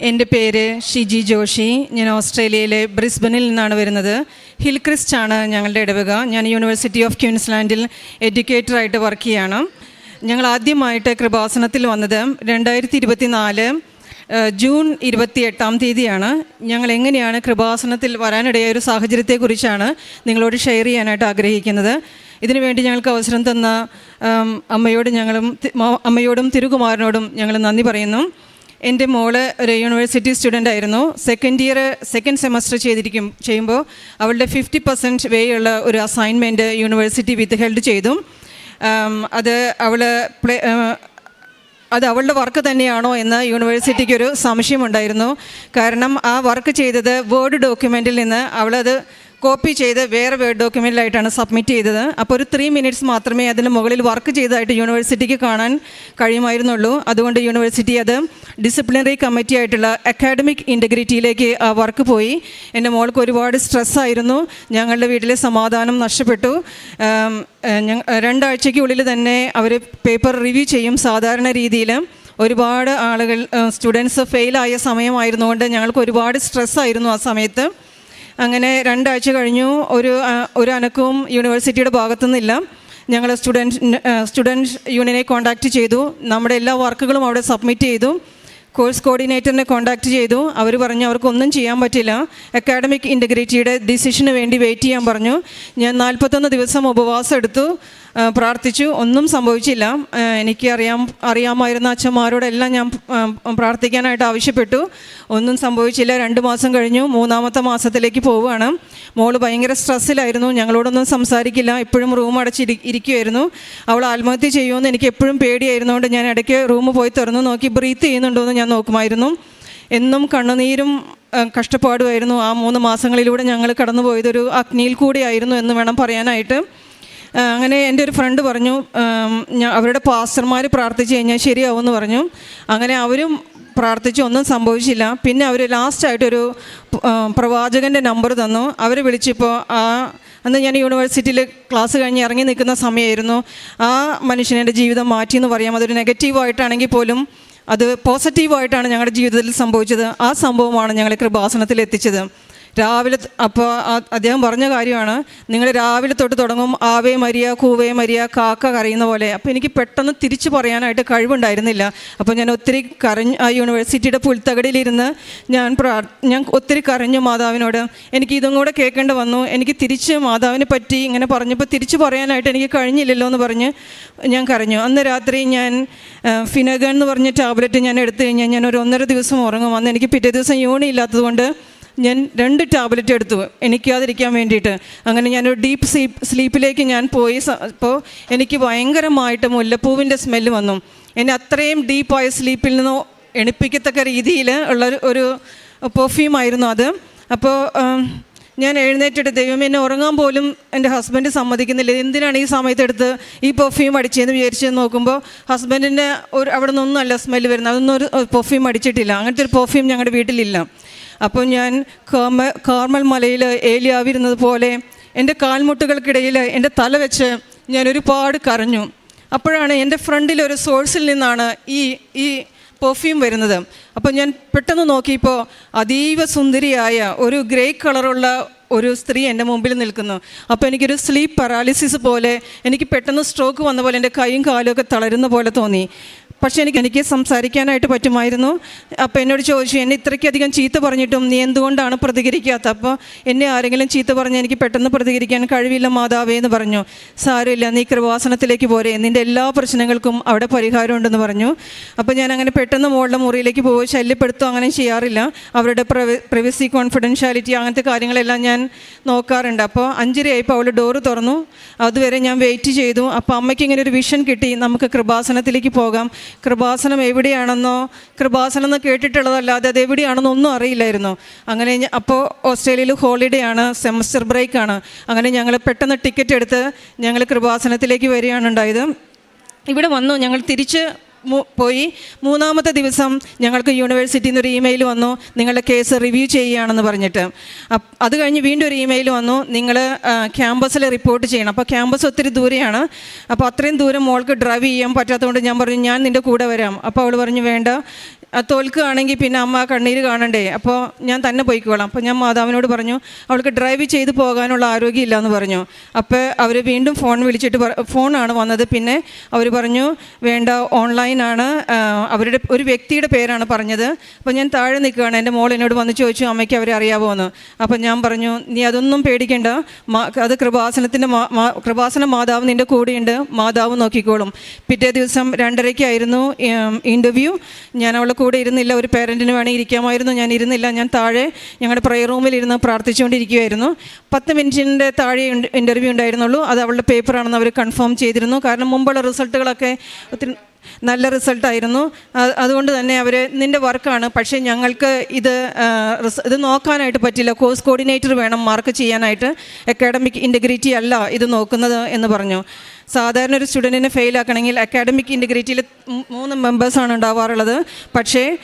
എന്റെ പേര് ഷിജി ജോഷി. ഞാൻ ഓസ്ട്രേലിയയിലെ ബ്രിസ്ബനിൽ നിന്നാണ് വരുന്നത്. ഹിൽ ക്രിസ്റ്റ് ആണ് ഞങ്ങളുടെ ഇടവക. ഞാൻ യൂണിവേഴ്സിറ്റി ഓഫ് ക്യൂൻസ്ലാൻഡിൽ എഡ്യൂക്കേറ്ററായിട്ട് വർക്ക് ചെയ്യാണ്. ഞങ്ങൾ ആദ്യമായിട്ട് കൃപാസനത്തിൽ വന്നത് രണ്ടായിരത്തി ഇരുപത്തി നാല് ജൂൺ ഇരുപത്തി എട്ടാം തീയതിയാണ്. ഞങ്ങൾ എങ്ങനെയാണ് കൃപാസനത്തിൽ വരാനിടയായ ഒരു സാഹചര്യത്തെക്കുറിച്ചാണ് നിങ്ങളോട് ഷെയർ ചെയ്യാനായിട്ട് ആഗ്രഹിക്കുന്നത്. ഇതിനുവേണ്ടി ഞങ്ങൾക്ക് അവസരം തന്ന അമ്മയോട് ഞങ്ങളും അമ്മയോടും തിരുകുമാരനോടും ഞങ്ങൾ നന്ദി പറയുന്നു. എന്റെ മോൾ ഒരു യൂണിവേഴ്സിറ്റി സ്റ്റുഡന്റ് ആയിരുന്നു. സെക്കൻഡ് ഇയർ സെക്കൻഡ് സെമസ്റ്റർ ചെയ്തിരിക്കും ചെയ്യുമ്പോൾ അവളുടെ ഫിഫ്റ്റി പെർസെന്റ് വേ ഉള്ള ഒരു അസൈൻമെന്റ് യൂണിവേഴ്സിറ്റി വിത്ത് ഹെൽഡ് ചെയ്തു. അത് അവൾ പ്ലേ അത് അവളുടെ വർക്ക് തന്നെയാണോ എന്ന് യൂണിവേഴ്സിറ്റിക്ക് ഒരു സംശയമുണ്ടായിരുന്നു കാരണം ആ വർക്ക് ചെയ്തത് വേർഡ് ഡോക്യുമെന്റിൽ നിന്ന് അവളത് കോപ്പി ചെയ്ത് വേറെ വേർഡ് ഡോക്യുമെന്റിലായിട്ടാണ് സബ്മിറ്റ് ചെയ്തത്. അപ്പോൾ ഒരു ത്രീ മിനിറ്റ്സ് മാത്രമേ അതിന് മുകളിൽ വർക്ക് ചെയ്തതായിട്ട് യൂണിവേഴ്സിറ്റിക്ക് കാണാൻ കഴിയുമായിരുന്നുള്ളൂ. അതുകൊണ്ട് യൂണിവേഴ്സിറ്റി അത് ഡിസിപ്ലിനറി കമ്മിറ്റി ആയിട്ടുള്ള അക്കാഡമിക് ഇന്റഗ്രിറ്റിയിലേക്ക് ആ വർക്ക് പോയി. എന്റെ മോൾക്ക് ഒരുപാട് സ്ട്രെസ്സായിരുന്നു ഞങ്ങളുടെ വീട്ടിലെ സമാധാനം നഷ്ടപ്പെട്ടു. രണ്ടാഴ്ചയ്ക്കുള്ളിൽ തന്നെ അവർ പേപ്പർ റിവ്യൂ ചെയ്യും സാധാരണ രീതിയിൽ ഒരുപാട് ആളുകൾ സ്റ്റുഡൻസ് ഫെയിലായ സമയമായിരുന്നുകൊണ്ട് ഞങ്ങൾക്ക് ഒരുപാട് സ്ട്രെസ്സായിരുന്നു ആ സമയത്ത്. അങ്ങനെ രണ്ടാഴ്ച കഴിഞ്ഞു. ഒരു ഒരു അനക്കവും യൂണിവേഴ്സിറ്റിയുടെ ഭാഗത്തുനിന്നില്ല. ഞങ്ങൾ സ്റ്റുഡന്റ് സ്റ്റുഡന്റ് യൂണിയനെ കോൺടാക്റ്റ് ചെയ്തു. നമ്മുടെ എല്ലാ വർക്കുകളും അവിടെ സബ്മിറ്റ് ചെയ്തു. കോഴ്സ് കോർഡിനേറ്ററിനെ കോൺടാക്റ്റ് ചെയ്തു. അവർ പറഞ്ഞു അവർക്കൊന്നും ചെയ്യാൻ പറ്റില്ല. അക്കാഡമിക് ഇന്റഗ്രിറ്റിയുടെ ഡിസിഷന് വേണ്ടി വെയിറ്റ് ചെയ്യാൻ പറഞ്ഞു. ഞാൻ നാൽപ്പത്തൊന്ന് ദിവസം ഉപവാസം എടുത്തു പ്രാർത്ഥിച്ചു. ഒന്നും സംഭവിച്ചില്ല. എനിക്ക് അറിയാം അറിയാമായിരുന്ന അച്ഛന്മാരോടെല്ലാം ഞാൻ പ്രാർത്ഥിക്കാനായിട്ട് ആവശ്യപ്പെട്ടു. ഒന്നും സംഭവിച്ചില്ല. രണ്ട് മാസം കഴിഞ്ഞു. മൂന്നാമത്തെ മാസത്തിലേക്ക് പോവുകയാണ്. മോൾ ഭയങ്കര സ്ട്രെസ്സിലായിരുന്നു. ഞങ്ങളോടൊന്നും സംസാരിക്കില്ല. എപ്പോഴും റൂം അടച്ചിരി ഇരിക്കുമായിരുന്നു അവൾ ആത്മഹത്യ ചെയ്യുമെന്ന് എനിക്ക് എപ്പോഴും പേടിയായിരുന്നുകൊണ്ട് ഞാൻ ഇടയ്ക്ക് റൂം പോയി തുറന്നു നോക്കി ബ്രീത്ത് ചെയ്യുന്നുണ്ടോ എന്ന് ഞാൻ നോക്കുമായിരുന്നു. എന്നും കണ്ണുനീരും കഷ്ടപ്പാടുമായിരുന്നു. ആ മൂന്ന് മാസങ്ങളിലൂടെ ഞങ്ങൾ കടന്നുപോയതൊരു അഗ്നിയിൽ കൂടിയായിരുന്നു എന്ന് വേണം പറയാനായിട്ട്. അങ്ങനെ എന്റെ ഒരു ഫ്രണ്ട് പറഞ്ഞു അവരുടെ പാസ്റ്റർമാർ പ്രാർത്ഥിച്ച് കഴിഞ്ഞാൽ ശരിയാവുമെന്ന് പറഞ്ഞു. അങ്ങനെ അവരും പ്രാർത്ഥിച്ചു ഒന്നും സംഭവിച്ചില്ല. പിന്നെ അവർ ലാസ്റ്റായിട്ടൊരു പ്രവാചകന്റെ നമ്പർ തന്നു. അവർ വിളിച്ചപ്പോൾ ആ അന്ന് ഞാൻ യൂണിവേഴ്സിറ്റിയിൽ ക്ലാസ് കഴിഞ്ഞ് ഇറങ്ങി നിൽക്കുന്ന സമയമായിരുന്നു. ആ മനുഷ്യനെ എന്റെ ജീവിതം മാറ്റി എന്ന് പറയാം. അതൊരു നെഗറ്റീവായിട്ടാണെങ്കിൽ പോലും അത് പോസിറ്റീവായിട്ടാണ് ഞങ്ങളുടെ ജീവിതത്തിൽ സംഭവിച്ചത്. ആ സംഭവമാണ് ഞങ്ങളെ കൃപാസനത്തിൽ എത്തിച്ചത്. രാവിലെ അപ്പോൾ അദ്ദേഹം പറഞ്ഞ കാര്യമാണ്. നിങ്ങൾ രാവിലെ തൊട്ട് തുടങ്ങും ആവേ മരിയ കൂവേ മരിയ കാക്ക കരയുന്ന പോലെ. അപ്പോൾ എനിക്ക് പെട്ടെന്ന് തിരിച്ചു പറയാനായിട്ട് കഴിവുണ്ടായിരുന്നില്ല. അപ്പോൾ ഞാൻ ഒത്തിരി കരഞ്ഞു ആ യൂണിവേഴ്സിറ്റിയുടെ പുൽത്തകടിയിലിരുന്ന് ഞാൻ പ്രാ ഞാൻ ഒത്തിരി കരഞ്ഞു മാതാവിനോട്. എനിക്ക് ഇതും കൂടെ കേൾക്കേണ്ടി വന്നു. എനിക്ക് തിരിച്ച് മാതാവിനെ പറ്റി ഇങ്ങനെ പറഞ്ഞപ്പോൾ തിരിച്ചു പറയാനായിട്ട് എനിക്ക് കഴിഞ്ഞില്ലല്ലോ എന്ന് പറഞ്ഞ് ഞാൻ കരഞ്ഞു. അന്ന് രാത്രി ഞാൻ ഫിനഗൻ എന്ന് പറഞ്ഞ ടാബ്ലറ്റ് ഞാൻ എടുത്തു കഴിഞ്ഞാൽ ഞാൻ ഒരു ഒന്നര ദിവസം ഉറങ്ങും. അന്ന് എനിക്ക് പിറ്റേ ദിവസം യൂണി ഇല്ലാത്തതുകൊണ്ട് ഞാൻ രണ്ട് ടാബ്ലറ്റ് എടുത്തു. എനിക്കാതിരിക്കാൻ വേണ്ടിയിട്ട്. അങ്ങനെ ഞാനൊരു ഡീപ്പ് സ്ലീപ്പ് സ്ലീപ്പിലേക്ക് ഞാൻ പോയി അപ്പോൾ എനിക്ക് ഭയങ്കരമായിട്ട് മുല്ലപ്പൂവിന്റെ സ്മെല്ല് വന്നു. എന്നെ അത്രയും ഡീപ്പായ സ്ലീപ്പിൽ നിന്നോ എണിപ്പിക്കത്തക്ക രീതിയിൽ ഉള്ള ഒരു- പെർഫ്യൂം പെർഫ്യൂമായിരുന്നു അത്. അപ്പോൾ ഞാൻ എഴുന്നേറ്റിട്ട് ദൈവം എന്നെ ഉറങ്ങാൻ പോലും എന്റെ ഹസ്ബൻഡ് സമ്മതിക്കുന്നില്ല. എന്തിനാണ് ഈ സമയത്തെടുത്ത് ഈ പെർഫ്യൂം അടിച്ചതെന്ന് വിചാരിച്ച് നോക്കുമ്പോൾ ഹസ്ബൻഡിന്റെ ഒരു അവിടെ നിന്നൊന്നും അല്ല സ്മെല്ല് വരുന്നത്. അതൊന്നും ഒരു പെർഫ്യൂം അടിച്ചിട്ടില്ല. അങ്ങനത്തെ ഒരു പെർഫ്യൂം ഞങ്ങളുടെ വീട്ടിലില്ല. അപ്പോൾ ഞാൻ കാമ കാർമൽ മലയിൽ ഏലിയാവിരുന്നത് പോലെ എന്റെ കാൽമുട്ടുകൾക്കിടയിൽ എന്റെ തല വെച്ച് ഞാൻ ഒരുപാട് കരഞ്ഞു. അപ്പോഴാണ് എന്റെ ഫ്രണ്ടിൽ ഒരു സോഴ്സിൽ നിന്നാണ് ഈ ഈ പെർഫ്യൂം വരുന്നത്. അപ്പോൾ ഞാൻ പെട്ടെന്ന് നോക്കിയപ്പോൾ അതീവ സുന്ദരിയായ ഒരു ഗ്രേ കളറുള്ള ഒരു സ്ത്രീ എന്റെ മുമ്പിൽ നിൽക്കുന്നു. അപ്പോൾ എനിക്കൊരു സ്ലീപ്പ് പറാലിസിസ് പോലെ എനിക്ക് പെട്ടെന്ന് സ്ട്രോക്ക് വന്ന പോലെ എന്റെ കൈയും കാലും ഒക്കെ തളരുന്ന പോലെ തോന്നി. പക്ഷേ എനിക്ക് എനിക്ക് സംസാരിക്കാനായിട്ട് പറ്റുമായിരുന്നു. അപ്പോൾ എന്നോട് ചോദിച്ചു എന്നെ ഇത്രയ്ക്കധികം ചീത്ത പറഞ്ഞിട്ടും നീ എന്തുകൊണ്ടാണ് പ്രതികരിക്കാത്ത അപ്പോൾ എന്നെ ആരെങ്കിലും ചീത്ത പറഞ്ഞ് എനിക്ക് പെട്ടെന്ന് പ്രതികരിക്കാൻ കഴിവില്ല മാതാവേ എന്ന് പറഞ്ഞു. സാരമില്ല നീ കൃപാസനത്തിലേക്ക് പോരെ. നിന്റെ എല്ലാ പ്രശ്നങ്ങൾക്കും അവിടെ പരിഹാരമുണ്ടെന്ന് പറഞ്ഞു. അപ്പോൾ ഞാൻ അങ്ങനെ പെട്ടെന്ന് മോളുടെ മുറിയിലേക്ക് പോയി ശല്യപ്പെടുത്തുക അങ്ങനെ ചെയ്യാറില്ല. അവരുടെ പ്രൈവസി കോൺഫിഡൻഷ്യാലിറ്റി അങ്ങനത്തെ കാര്യങ്ങളെല്ലാം ഞാൻ നോക്കാറുണ്ട്. അപ്പോൾ അഞ്ചരയായപ്പോൾ അവൾ ഡോറ് തുറന്നു. അതുവരെ ഞാൻ വെയിറ്റ് ചെയ്തു. അപ്പോൾ അമ്മയ്ക്ക് ഇങ്ങനെ ഒരു വിഷൻ കിട്ടി. നമുക്ക് കൃപാസനത്തിലേക്ക് പോകാം. കൃപാസനം എവിടെയാണെന്നോ കൃപാസനം എന്ന് കേട്ടിട്ടുള്ളതല്ലാതെ അത് എവിടെയാണെന്നോ ഒന്നും അറിയില്ലായിരുന്നു. അങ്ങനെ അപ്പോൾ ഓസ്ട്രേലിയയിൽ ഹോളിഡേ ആണ് സെമസ്റ്റർ ബ്രേക്ക് ആണ്. അങ്ങനെ ഞങ്ങൾ പെട്ടെന്ന് ടിക്കറ്റ് എടുത്ത് ഞങ്ങൾ കൃപാസനത്തിലേക്ക് വരികയാണ് ഉണ്ടായത്. ഇവിടെ വന്നു ഞങ്ങൾ തിരിച്ച് പോയി. മൂന്നാമത്തെ ദിവസം ഞങ്ങൾക്ക് യൂണിവേഴ്സിറ്റിയിൽ നിന്ന് ഒരു ഇമെയിൽ വന്നു. നിങ്ങളുടെ കേസ് റിവ്യൂ ചെയ്യുകയാണെന്ന് പറഞ്ഞിട്ട്. അത് കഴിഞ്ഞ് വീണ്ടും ഒരു ഇമെയിൽ വന്നു. നിങ്ങൾ ക്യാമ്പസിൽ റിപ്പോർട്ട് ചെയ്യണം. അപ്പോൾ ക്യാമ്പസ് ഒത്തിരി ദൂരെയാണ്. അപ്പോൾ അത്രയും ദൂരം മോൾക്ക് ഡ്രൈവ് ചെയ്യാൻ പറ്റാത്തതുകൊണ്ട് ഞാൻ പറഞ്ഞു ഞാൻ നിന്റെ കൂടെ വരാം. അപ്പോൾ അവൾ പറഞ്ഞു വേണ്ട. തോൽക്കുകയാണെങ്കിൽ പിന്നെ അമ്മ കണ്ണീര് കാണണ്ടേ? അപ്പോൾ ഞാൻ തന്നെ പോയിക്കോളാം. അപ്പോൾ ഞാൻ മാതാവിനോട് പറഞ്ഞു അവൾക്ക് ഡ്രൈവ് ചെയ്ത് പോകാനുള്ള ആരോഗ്യമില്ല എന്ന് പറഞ്ഞു. അപ്പോൾ അവർ വീണ്ടും ഫോൺ വിളിച്ചിട്ട് ഫോണാണ് വന്നത്. പിന്നെ അവർ പറഞ്ഞു വേണ്ട ഓൺലൈനാണ് അവരുടെ ഒരു വ്യക്തിയുടെ പേരാണ് പറഞ്ഞത്. അപ്പോൾ ഞാൻ താഴെ നിൽക്കുകയാണ്. എന്റെ മോൾ എന്നോട് വന്ന് ചോദിച്ചു അമ്മയ്ക്ക് അവരെ അറിയാമോ എന്ന് അപ്പോൾ ഞാൻ പറഞ്ഞു നീ അതൊന്നും പേടിക്കേണ്ട. അത് കൃപാസനത്തിന്റെ കൃപാസന മാതാവ് നിന്റെ കൂടെയുണ്ട്. മാതാവ് നോക്കിക്കോളും. പിറ്റേ ദിവസം രണ്ടരയ്ക്കായിരുന്നു ഇന്റർവ്യൂ ഞാൻ അവളുടെ കൂടെ ഇരുന്നില്ല. ഒരു പേരന്റിന് വേണമെങ്കിൽ ഇരിക്കാമായിരുന്നു. ഞാൻ ഇരുന്നില്ല. ഞാൻ താഴെ ഞങ്ങളുടെ പ്രെയർ റൂമിൽ ഇരുന്ന് പ്രാർത്ഥിച്ചുകൊണ്ടിരിക്കുകയായിരുന്നു പത്ത് മിനിറ്റിന്റെ താഴെ ഇന്റർവ്യൂ ഉണ്ടായിരുന്നുള്ളൂ. അത് അവളുടെ പേപ്പറാണെന്ന് അവർ കൺഫേം ചെയ്തിരുന്നു. കാരണം മുമ്പുള്ള റിസൾട്ടുകളൊക്കെ ഒത്തിരി നല്ല റിസൾട്ടായിരുന്നു അതുകൊണ്ട് തന്നെ അവർ നിന്റെ വർക്കാണ് പക്ഷേ ഞങ്ങൾക്ക് ഇത് ഇത് നോക്കാനായിട്ട് പറ്റില്ല. കോഴ്സ് കോർഡിനേറ്റർ വേണം. മാർക്ക് ചെയ്യാനായിട്ട്. അക്കാഡമിക് ഇന്റഗ്രിറ്റി അല്ല ഇത് നോക്കുന്നത് എന്ന് പറഞ്ഞു. സാധാരണ ഒരു സ്റ്റുഡന്റിനെ ഫെയിൽ ആക്കണമെങ്കിൽ അക്കാഡമിക് ഇന്റഗ്രിറ്റിയിൽ മൂന്ന് മെമ്പേഴ്സാണ് ഉണ്ടാവാറുള്ളത്. പക്ഷേ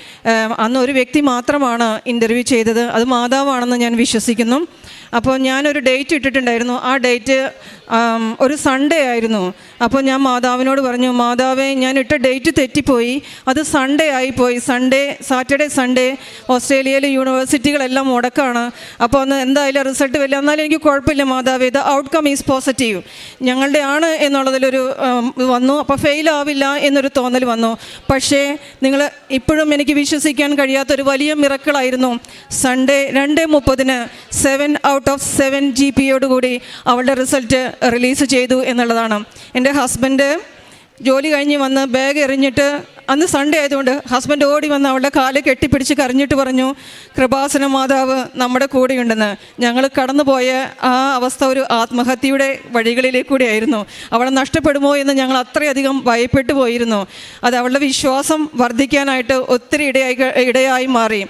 അന്ന് ഒരു വ്യക്തി മാത്രമാണ് ഇന്റർവ്യൂ ചെയ്തത്. അത് മാതാവാണെന്ന് ഞാൻ വിശ്വസിക്കുന്നു. അപ്പോൾ ഞാനൊരു ഡേറ്റ് ഇട്ടിട്ടുണ്ടായിരുന്നു. ആ ഡേറ്റ് ഒരു സൺഡേ ആയിരുന്നു. അപ്പോൾ ഞാൻ മാതാവിനോട് പറഞ്ഞു മാതാവേ ഞാൻ ഇട്ട ഡേറ്റ് തെറ്റിപ്പോയി. അത് സൺഡേ ആയിപ്പോയി. സൺഡേ സാറ്റർഡേ സൺഡേ ഓസ്ട്രേലിയയിലെ യൂണിവേഴ്സിറ്റികളെല്ലാം മുടക്കാണ്. അപ്പോൾ അന്ന് എന്തായാലും റിസൾട്ട് വരില്ല. എന്നാലും എനിക്ക് കുഴപ്പമില്ല മാതാവേ. ഇത് ഔട്ട്കം ഈസ് പോസിറ്റീവ് ഞങ്ങളുടെ ആണ് എന്നുള്ളതിലൊരു വന്നു. അപ്പോൾ ഫെയിൽ ആവില്ല എന്നൊരു തോന്നൽ വന്നു. പക്ഷേ നിങ്ങൾ ഇപ്പോഴും എനിക്ക് വിശ്വസിക്കാൻ കഴിയാത്തൊരു വലിയ മിറക്കിളായിരുന്നു സൺഡേ രണ്ട് മുപ്പതിന് seven out of seven G പിയോട് കൂടി അവളുടെ റിസൾട്ട് റിലീസ് ചെയ്തു എന്നുള്ളതാണ്. എന്റെ ഹസ്ബൻഡ് ജോലി കഴിഞ്ഞ് വന്ന് ബാഗ് എറിഞ്ഞിട്ട് അന്ന് സൺഡേ ആയതുകൊണ്ട് ഹസ്ബൻഡ് ഓടി വന്ന് അവളുടെ കാൽ കെട്ടിപ്പിടിച്ച് കരഞ്ഞിട്ട് പറഞ്ഞു കൃപാസന മാതാവ് നമ്മുടെ കൂടെയുണ്ടെന്ന്. ഞങ്ങൾ കടന്നുപോയ ആ അവസ്ഥ ഒരു ആത്മഹത്യയുടെ വഴികളിലേക്ക് കൂടിയായിരുന്നു അവളെ നഷ്ടപ്പെടുമോ എന്ന് ഞങ്ങൾ അത്രയധികം ഭയപ്പെട്ടു പോയിരുന്നു. അത് അവളുടെ വിശ്വാസം വർദ്ധിക്കാനായിട്ട് ഒത്തിരി ഇടയായി ഇടയായി മാറി.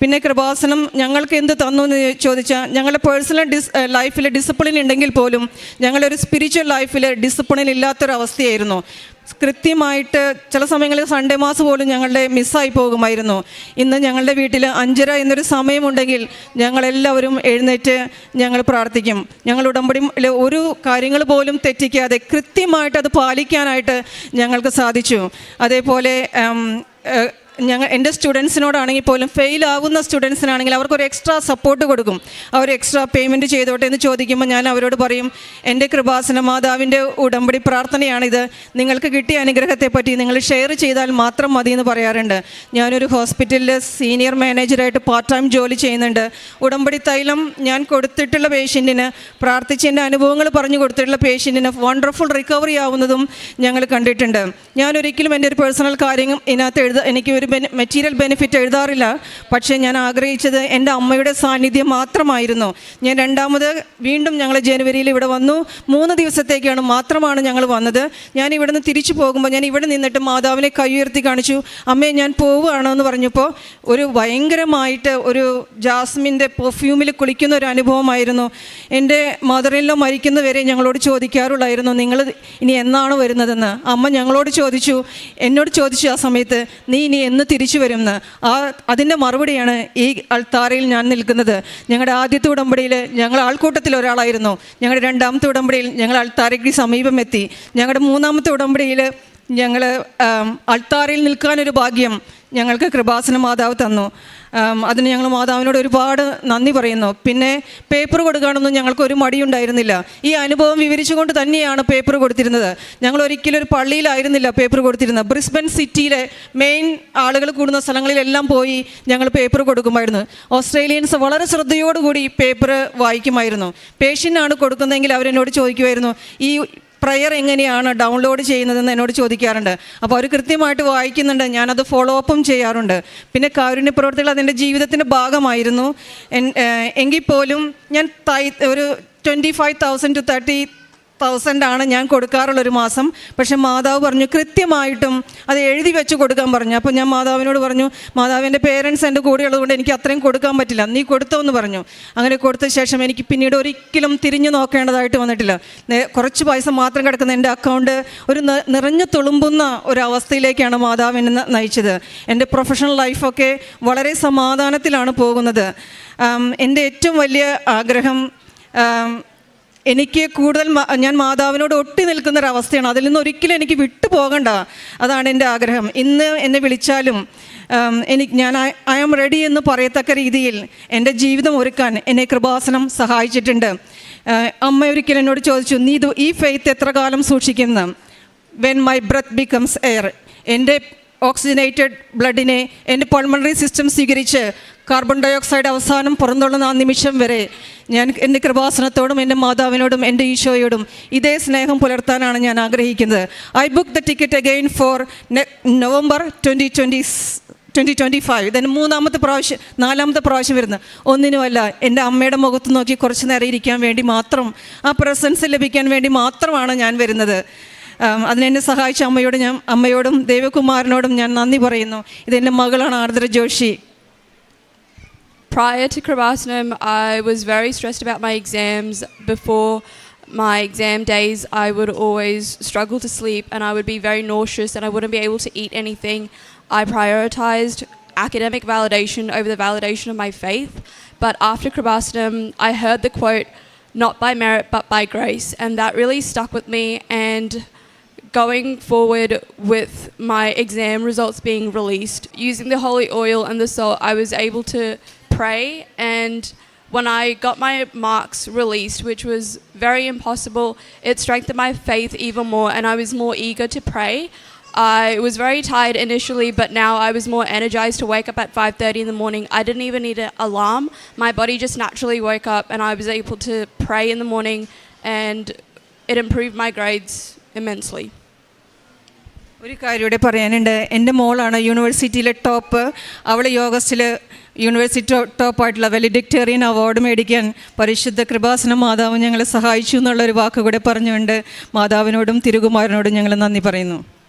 പിന്നെ കൃപാസനം ഞങ്ങൾക്ക് എന്ത് തന്നു എന്ന് ചോദിച്ചാൽ ഞങ്ങളുടെ പേഴ്സണൽ ഡിസ് ലൈഫിൽ ഡിസിപ്ലിൻ ഉണ്ടെങ്കിൽ പോലും ഞങ്ങളൊരു സ്പിരിച്വൽ ലൈഫിൽ ഡിസിപ്ലിൻ ഇല്ലാത്തൊരവസ്ഥയായിരുന്നു. കൃത്യമായിട്ട് ചില സമയങ്ങളിൽ സൺഡേ മാസ് പോലും ഞങ്ങളുടെ മിസ്സായി പോകുമായിരുന്നു. ഇന്ന് ഞങ്ങളുടെ വീട്ടിൽ അഞ്ചര എന്നൊരു സമയമുണ്ടെങ്കിൽ ഞങ്ങളെല്ലാവരും എഴുന്നേറ്റ് ഞങ്ങൾ പ്രാർത്ഥിക്കും. ഞങ്ങൾ ഉടമ്പടി ഒരു കാര്യങ്ങൾ പോലും തെറ്റിക്കാതെ കൃത്യമായിട്ട് അത് പാലിക്കാനായിട്ട് ഞങ്ങൾക്ക് സാധിച്ചു. അതേപോലെ ഞങ്ങൾ എന്റെ സ്റ്റുഡൻസിനോടാണെങ്കിൽ പോലും ഫെയിൽ ആകുന്ന സ്റ്റുഡൻസിനാണെങ്കിൽ അവർക്കൊരു എക്സ്ട്രാ സപ്പോർട്ട് കൊടുക്കും. അവർ എക്സ്ട്രാ പേയ്മെന്റ് ചെയ്തോട്ടെ എന്ന് ചോദിക്കുമ്പോൾ ഞാൻ അവരോട് പറയും എന്റെ കൃപാസന മാതാവിന്റെ ഉടമ്പടി പ്രാർത്ഥനയാണിത്. നിങ്ങൾക്ക് കിട്ടിയ അനുഗ്രഹത്തെപ്പറ്റി നിങ്ങൾ ഷെയർ ചെയ്താൽ മാത്രം മതി എന്ന് പറയാറുണ്ട്. ഞാനൊരു ഹോസ്പിറ്റലിൽ സീനിയർ മാനേജറായിട്ട് പാർട്ട് ടൈം ജോലി ചെയ്യുന്നുണ്ട്. ഉടമ്പടി തൈലം ഞാൻ കൊടുത്തിട്ടുള്ള പേഷ്യന്റിന് പ്രാർത്ഥിച്ച് എന്റെ അനുഭവങ്ങൾ പറഞ്ഞു കൊടുത്തിട്ടുള്ള പേഷ്യന്റിന് വണ്ടർഫുൾ റിക്കവറി ആവുന്നതും ഞങ്ങൾ കണ്ടിട്ടുണ്ട്. ഞാനൊരിക്കലും എന്റെ ഒരു പേഴ്സണൽ കാര്യം ഇതിനകത്ത് എഴുത എനിക്ക് ഒരു ബെനി മെറ്റീരിയൽ ബെനിഫിറ്റ് എഴുതാറില്ല. പക്ഷേ ഞാൻ ആഗ്രഹിച്ചത് എന്റെ അമ്മയുടെ സാന്നിധ്യം മാത്രമായിരുന്നു. ഞാൻ രണ്ടാമത് വീണ്ടും ഞങ്ങൾ ജനുവരിയിൽ ഇവിടെ വന്നു. മൂന്ന് ദിവസത്തേക്കാണ് മാത്രമാണ് ഞങ്ങൾ വന്നത്. ഞാൻ ഇവിടെ നിന്ന് തിരിച്ചു പോകുമ്പോൾ ഞാൻ ഇവിടെ നിന്നിട്ട് മാതാവിനെ കൈയുയർത്തി കാണിച്ചു. അമ്മേ ഞാൻ പോവുകയാണോ എന്ന് പറഞ്ഞപ്പോൾ ഒരു ഭയങ്കരമായിട്ട് ഒരു ജാസ്മിന്റെ പെർഫ്യൂമിൽ കുളിക്കുന്ന ഒരു അനുഭവമായിരുന്നു. എന്റെ മദറിലോ മരിക്കുന്നവരെ ഞങ്ങളോട് ചോദിക്കാറുള്ളായിരുന്നു നിങ്ങൾ ഇനി എന്നാണ് വരുന്നതെന്ന്? അമ്മ ഞങ്ങളോട് ചോദിച്ചു. എന്നോട് ചോദിച്ചു ആ സമയത്ത് നീ ഇനി എന്ന് തിരിച്ചു വരുമെന്ന്. ആ അതിന്റെ മറുപടിയാണ് ഈ അൾത്താറയിൽ ഞാൻ നിൽക്കുന്നത്. ഞങ്ങളുടെ ആദ്യത്തെ ഉടമ്പടിയിൽ ഞങ്ങൾ ആൾക്കൂട്ടത്തിൽ ഒരാളായിരുന്നു. ഞങ്ങളുടെ രണ്ടാമത്തെ ഉടമ്പടിയിൽ ഞങ്ങൾ അൾത്താരയ്ക്ക് സമീപം എത്തി. ഞങ്ങളുടെ മൂന്നാമത്തെ ഉടമ്പടിയിൽ ഞങ്ങൾ അൾത്താറയിൽ നിൽക്കാനൊരു ഭാഗ്യം. ഞങ്ങൾക്ക് കൃപാസന മാതാവ് തന്നു. അതിന് ഞങ്ങൾ മാതാവിനോട് ഒരുപാട് നന്ദി പറയുന്നു. പിന്നെ പേപ്പർ കൊടുക്കാനൊന്നും ഞങ്ങൾക്ക് ഒരു മടിയുണ്ടായിരുന്നില്ല. ഈ അനുഭവം വിവരിച്ചുകൊണ്ട് തന്നെയാണ് പേപ്പർ കൊടുത്തിരുന്നത്. ഞങ്ങൾ ഒരിക്കലും ഒരു പള്ളിയിലായിരുന്നില്ല പേപ്പർ കൊടുത്തിരുന്നത്. ബ്രിസ്ബൻ സിറ്റിയിലെ മെയിൻ ആളുകൾ കൂടുന്ന സ്ഥലങ്ങളിലെല്ലാം പോയി ഞങ്ങൾ പേപ്പർ കൊടുക്കുമായിരുന്നു. ഓസ്ട്രേലിയൻസ് വളരെ ശ്രദ്ധയോടുകൂടി പേപ്പർ വായിക്കുമായിരുന്നു. പേഷ്യന്റാണ് കൊടുക്കുന്നതെങ്കിൽ അവരെന്നോട് ചോദിക്കുമായിരുന്നു ഈ പ്രയർ എങ്ങനെയാണ് ഡൗൺലോഡ് ചെയ്യുന്നതെന്ന് എന്നോട് ചോദിക്കാറുണ്ട്. അപ്പോൾ അവർ കൃത്യമായിട്ട് വായിക്കുന്നുണ്ട്. ഞാനത് ഫോളോ അപ്പും ചെയ്യാറുണ്ട്. പിന്നെ കാരുണ്യ പ്രവർത്തികൾ അതെന്റെ ജീവിതത്തിന്റെ ഭാഗമായിരുന്നു. എങ്കിൽ പോലും ഞാൻ ഒരു twenty five thousand to thirty thousand ആണ് ഞാൻ കൊടുക്കാറുള്ള ഒരു മാസം. പക്ഷെ മാതാവ് പറഞ്ഞു കൃത്യമായിട്ടും അത് എഴുതി വെച്ച് കൊടുക്കാൻ പറഞ്ഞു. അപ്പോൾ ഞാൻ മാതാവിനോട് പറഞ്ഞു മാതാവിന്റെ പേരൻസ് എന്റെ കൂടെ ഉള്ളതുകൊണ്ട് എനിക്ക് അത്രയും കൊടുക്കാൻ പറ്റില്ല. നീ കൊടുത്തോ എന്ന് പറഞ്ഞു. അങ്ങനെ കൊടുത്ത ശേഷം എനിക്ക് പിന്നീട് ഒരിക്കലും തിരിഞ്ഞു നോക്കേണ്ടതായിട്ട് വന്നിട്ടില്ല. കുറച്ച് പൈസ മാത്രം കിടക്കുന്ന എന്റെ അക്കൗണ്ട് ഒരു നിറഞ്ഞു തുളുമ്പുന്ന ഒരു അവസ്ഥയിലേക്കാണ് മാതാവ് എന്നെ നയിച്ചത്. എന്റെ പ്രൊഫഷണൽ ലൈഫൊക്കെ വളരെ സമാധാനത്തിലാണ് പോകുന്നത്. എന്റെ ഏറ്റവും വലിയ ആഗ്രഹം എനിക്ക് കൂടുതൽ ഞാൻ മാതാവിനോട് ഒട്ടി നിൽക്കുന്ന ഒരു അവസ്ഥയാണ് അതിൽ നിന്ന് ഒരിക്കലും എനിക്ക് വിട്ടു പോകണ്ട അതാണ് എന്റെ ആഗ്രഹം. ഇന്ന് എന്നെ വിളിച്ചാലും എനിക്ക് ഞാൻ ഐ ആം റെഡി എന്ന് പറയത്തക്ക രീതിയിൽ എന്റെ ജീവിതം ഒരുക്കാൻ എന്നെ കൃപാസനം സഹായിച്ചിട്ടുണ്ട്. അമ്മ ഒരിക്കൽ എന്നോട് ചോദിച്ചു നീ ഇത് ഈ ഫെയ്ത്ത് എത്ര കാലം സൂക്ഷിക്കുന്നു? When my breath becomes air എന്റെ ഓക്സിജനേറ്റഡ് ബ്ലഡിനെ എന്റെ പൾമണറി സിസ്റ്റം സ്വീകരിച്ച് കാർബൺ ഡയോക്സൈഡ് അവസാനം പുറന്തള്ളുന്ന ആ നിമിഷം വരെ ഞാൻ എന്റെ കൃപാസനത്തോടും എന്റെ മാതാവിനോടും എന്റെ ഈശോയോടും ഇതേ സ്നേഹം പുലർത്താനാണ് ഞാൻ ആഗ്രഹിക്കുന്നത്. I book the ticket again for November twenty twenty twenty twenty five ഇതിന് മൂന്നാമത്തെ പ്രാവശ്യം നാലാമത്തെ പ്രാവശ്യം വരുന്നത്. ഒന്നിനുമല്ല എന്റെ അമ്മയുടെ മുഖത്ത് നോക്കി കുറച്ച് നേരം ഇരിക്കാൻ വേണ്ടി മാത്രം ആ പ്രസൻസ് ലഭിക്കാൻ വേണ്ടി മാത്രമാണ് ഞാൻ വരുന്നത്. അതിനെന്നെ സഹായിച്ച അമ്മയോട് ഞാൻ അമ്മയോടും ദേവകുമാരനോടും ഞാൻ നന്ദി പറയുന്നു. ഇതെന്റെ മകളാണ് ആർദ്ര Joshi. Prior to Kravasanam, I was very stressed about my exams. Before my exam days, I would always struggle to sleep and I would be very nauseous and I wouldn't be able to eat anything. I prioritized academic validation over the validation of my faith. But after Kravasanam, I heard the quote, not by merit but by grace. And that really stuck with me. And going forward with my exam results being released, using the holy oil and the salt, I was able to pray. And when I got my marks released, which was very impossible, it strengthened my faith even more, and I was more eager to pray. I was very tired initially, but now I was more energized to wake up at 5:30 in the morning. I didn't even need an alarm. My body just naturally woke up, and I was able to pray in the morning, and it improved my grades immensely. ഒരു കാര്യം ഇവിടെ പറയാനുണ്ട്. എന്റെ മോളാണ് യൂണിവേഴ്സിറ്റിയിലെ top. അവൾ യോഗസ്റ്റിൽ university ടോപ്പായിട്ടുള്ള വെലിഡിക്ടേറിയൻ award മേടിക്കാൻ പരിശുദ്ധ കൃപാസന മാതാവ് ഞങ്ങളെ സഹായിച്ചു എന്നുള്ളൊരു വാക്കുകൂടെ പറഞ്ഞുകൊണ്ട് മാതാവിനോടും തിരുകുമാരനോടും ഞങ്ങൾ നന്ദി പറയുന്നു.